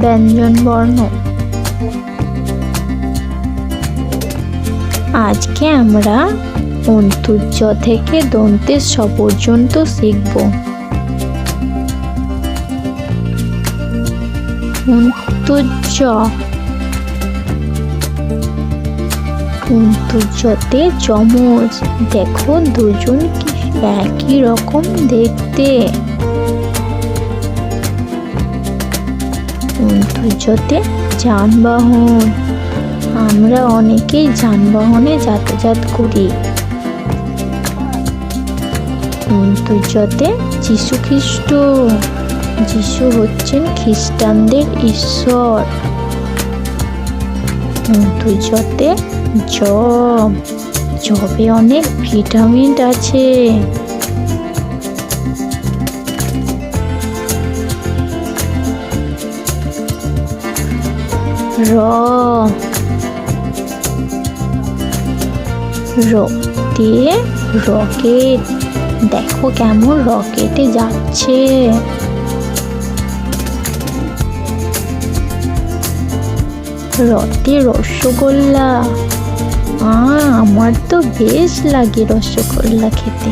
ব্যঞ্জন বর্ণ। আজকে আমরা অন্তুজ থেকে দন্তের স পর্যন্ত শিখব। অন্তুজ অন্তুজতে চমচ দেখো দুজন কি একই রকম দেখতে। অন্তুজতে যানবাহন। আমরা অনেকেই যানবাহনে যাতায়াত করি। অন্তুজতে যিশু খ্রিস্ট যিশু হচ্ছেন খ্রিস্টানদের ঈশ্বর। অন্তুজতে জব জবে অনেক ভিটামিন আছে। র। রতে রকেট। দেখো কেমন রকেটে যাচ্ছে। রতে রসগোল্লা। আ, আমার তো বেশ লাগে রসগোল্লা খেতে।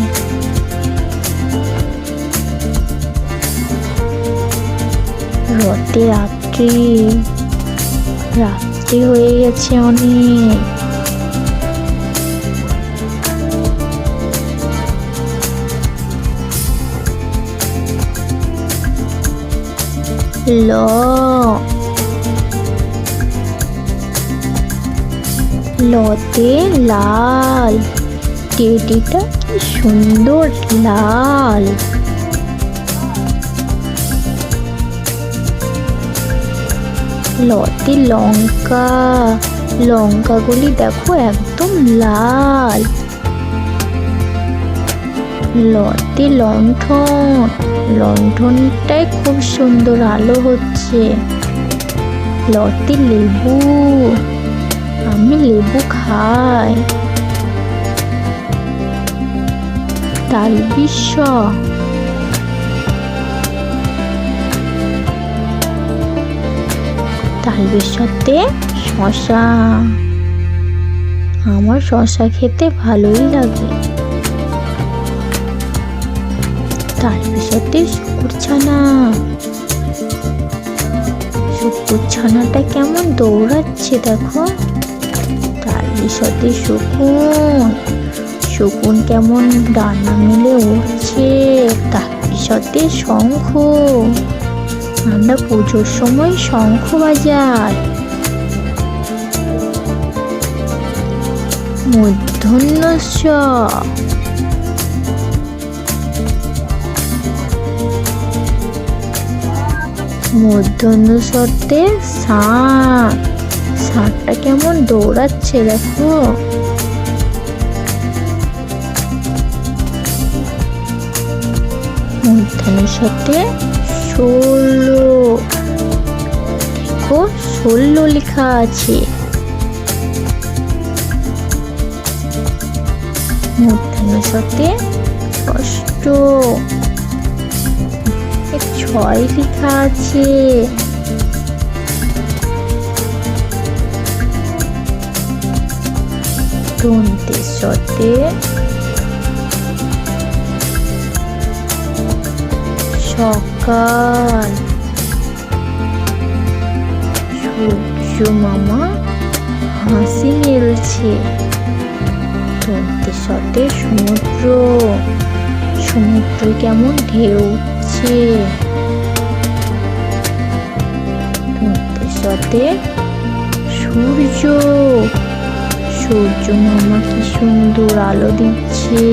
রতে রাত্রি। রাত্রি হয়ে গেছে অনেক। ল। লতে লাল। টেডিটা কি সুন্দর লাল। লতে লঙ্কা, লঙ্কাগুলি দেখো একদম লাল। লতে লণ্ঠন লণ্ঠনটাই খুব সুন্দর আলো হচ্ছে। লতে লেবু, আমি লেবু খাই। তাল তাল বিশ্বতে শশা। আমার শশা খেতে ভালোই লাগে। তাল বিশ্বতে শুকুর ছানা। শুকুর ছানাটা কেমন দৌড়াচ্ছে দেখো। তার বিষতে শকুন। শকুন কেমন ডানা মেলে উঠছে তার বিষতে শঙ্খ। আমরা পুজোর সময় শঙ্খ বাজার। মূর্ধন্য স মূর্ধন্য সত্ত্বে ষাঁড় কেমন দৌড়াচ্ছে দেখো। মূর্ধন্য সত্ত্বে ষোলো। দেখো ষোলো লেখা আছে। মূর্ধন্য সত্ত্বে ষষ্ঠ ছয় লেখা আছে। দন্তের সাথে সকাল সূর্য মামা হাসি মেলছে। দন্তের সাথে সমুদ্র। সমুদ্র কেমন ঢেউ উঠছে। দন্তের সাথে সূর্য। সূর্য মামা কি সুন্দর আলো দিচ্ছে।